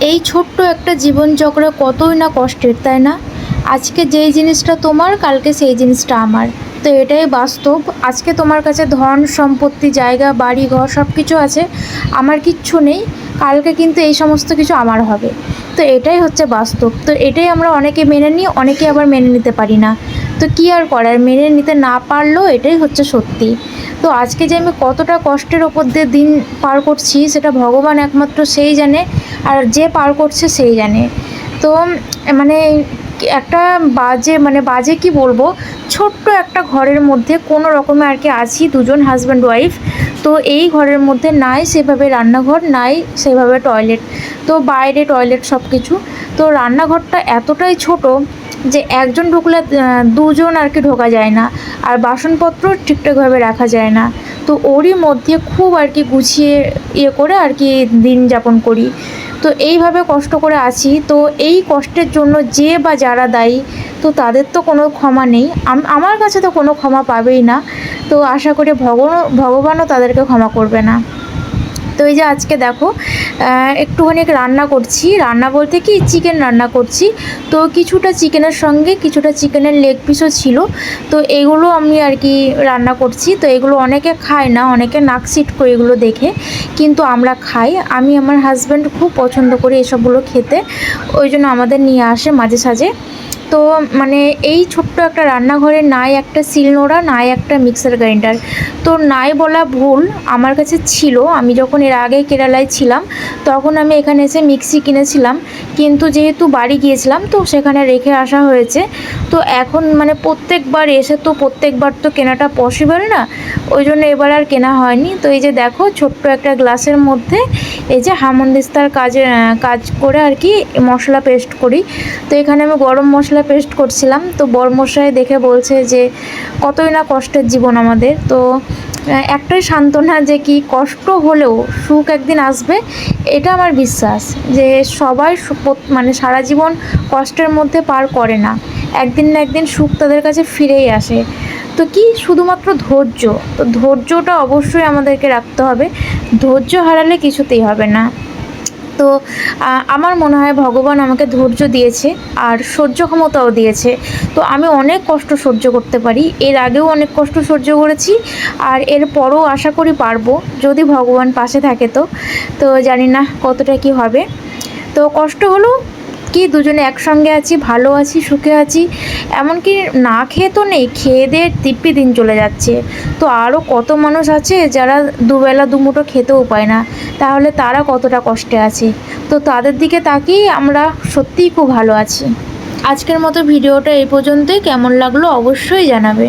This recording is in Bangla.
এই ছোট্ট একটা জীবনচক্র কতই না কষ্টের, তাই না? আজকে যেই জিনিসটা তোমার, কালকে সেই জিনিসটা আমার। তো এটাই বাস্তব। আজকে তোমার কাছে ধন, সম্পত্তি, জায়গা, বাড়ি, ঘর সব কিছু আছে। আমার কিচ্ছু নেই। কালকে কিন্তু এই সমস্ত কিছু আমার হবে। তো এটাই হচ্ছে বাস্তব। তো এটাই আমরা অনেকে মেনে নিই, অনেকে আবার মেনে নিতে পারি না। তো কী আর করার? মেনে নিতে না পারলেও এটাই হচ্ছে সত্যি। তো আজকে যে আমি কতটা কষ্টের ওপর দিয়ে দিন পার করছি, সেটা ভগবান একমাত্র সেই জানে। আর যে পার করছে সেই জানে। তো মানে একটা বাজে মানে বাজে কি বলব? ছোট্ট একটা ঘরের মধ্যে কোনো রকমে আর কি আছি দুজন হাজব্যান্ড ওয়াইফ তো এই ঘরের মধ্যে নাই সেভাবে রান্নাঘর, নাই সেভাবে টয়লেট তো বাইরে টয়লেট সব কিছু তো রান্নাঘরটা এতটাই ছোট যে একজন ঢুকলে দুজন আর কি ঢোকা যায় না। আর বাসনপত্র ঠিকঠাকভাবে রাখা যায় না। তো ওরই মধ্যে খুব আর কি গুছিয়ে ইয়ে করে আর কি দিন যাপন করি। তো এইভাবে কষ্ট করে আছি। তো এই কষ্টের জন্য যে বা যারা দায়ী, তো তাদের তো কোনো ক্ষমা নেই। আমার কাছে তো কোনো ক্ষমা পাবেই না। তো আশা করি ভগ ভগবানও তাদেরকে ক্ষমা করবে না। তো এই যে আজকে দেখো একটুখানি রান্না করছি। রান্না বলতে কি চিকেন রান্না করছি। তো কিছুটা চিকেনের সঙ্গে কিছুটা চিকেনের লেগ পিসও ছিল। তো এগুলো আমি আর কি রান্না করছি। তো এগুলো অনেকে খায় না, অনেকে নাক সিটকো এগুলো দেখে, কিন্তু আমরা খাই। আমি আমার হাজব্যান্ড খুব পছন্দ করি এসবগুলো খেতে। ওই জন্য আমাদের নিয়ে আসে মাঝে সাঝে। তো মানে এই ছোট্ট একটা রান্নাঘরে নাই একটা শিলনোড়া, নাই একটা মিক্সার গ্রাইন্ডার। তো নাই বলা ভুল, আমার কাছে ছিল। আমি যখন এর আগে কেরালায় ছিলাম, তখন আমি এখানে এসে মিক্সি কিনেছিলাম। কিন্তু যেহেতু বাড়ি গিয়েছিলাম, তো সেখানে রেখে আসা হয়েছে। তো এখন মানে প্রত্যেকবার এসে তো প্রত্যেকবার তো কেনাটা পসিবল না। ওই জন্য এবার আর কেনা হয়নি। তো এই যে দেখো, ছোট্ট একটা গ্লাসের মধ্যে এই যে হামন্দিস্তার কাজে কাজ করে আর কি মশলা পেস্ট করি। তো এখানে আমি গরম মশলা পেস্ট করছিলাম, তো বরমশাই দেখে বলছে যে কতই না কষ্টের জীবন আমাদের। তো একটাই সান্ত্বনা যে কি কষ্ট হলেও সুখ একদিন আসবে, এটা আমার বিশ্বাস যে সবাই মানে সারা জীবন কষ্টের মধ্যে পার করে না। একদিন না একদিন সুখ তাদের কাছে ফিরেই আসে। তো কি শুধুমাত্র ধৈর্য? তো ধৈর্যটা অবশ্যই আমাদেরকে রাখতে হবে। ধৈর্য হারালে কিছুতেই হবে না। তো আমার মনে হয় ভগবান আমাকে ধৈর্য দিয়েছে আর সহ্য ক্ষমতাও দিয়েছে। তো আমি অনেক কষ্ট সহ্য করতে পারি, এর আগেও অনেক কষ্ট সহ্য করেছি আর এর পরও আশা করি পারব, যদি ভগবান পাশে থাকে তো। তো জানি না কতটা কি হবে। তো কষ্ট হলো, কি দুজনে একসঙ্গে আছি, ভালো আছি, সুখে আছি এমনকি না খেয়ে তো নেই, খেয়ে দিয়ে তৃপ্তি দিন চলে যাচ্ছে। তো আরও কত মানুষ আছে যারা দুবেলা দুমুটো খেতেও পায় না? তাহলে তারা কতটা কষ্টে আছে? তো তাদের দিকে তাকিয়েই আমরা সত্যিই খুব ভালো আছি। আজকের মতো ভিডিওটা এই পর্যন্তই। কেমন লাগল অবশ্যই জানাবে।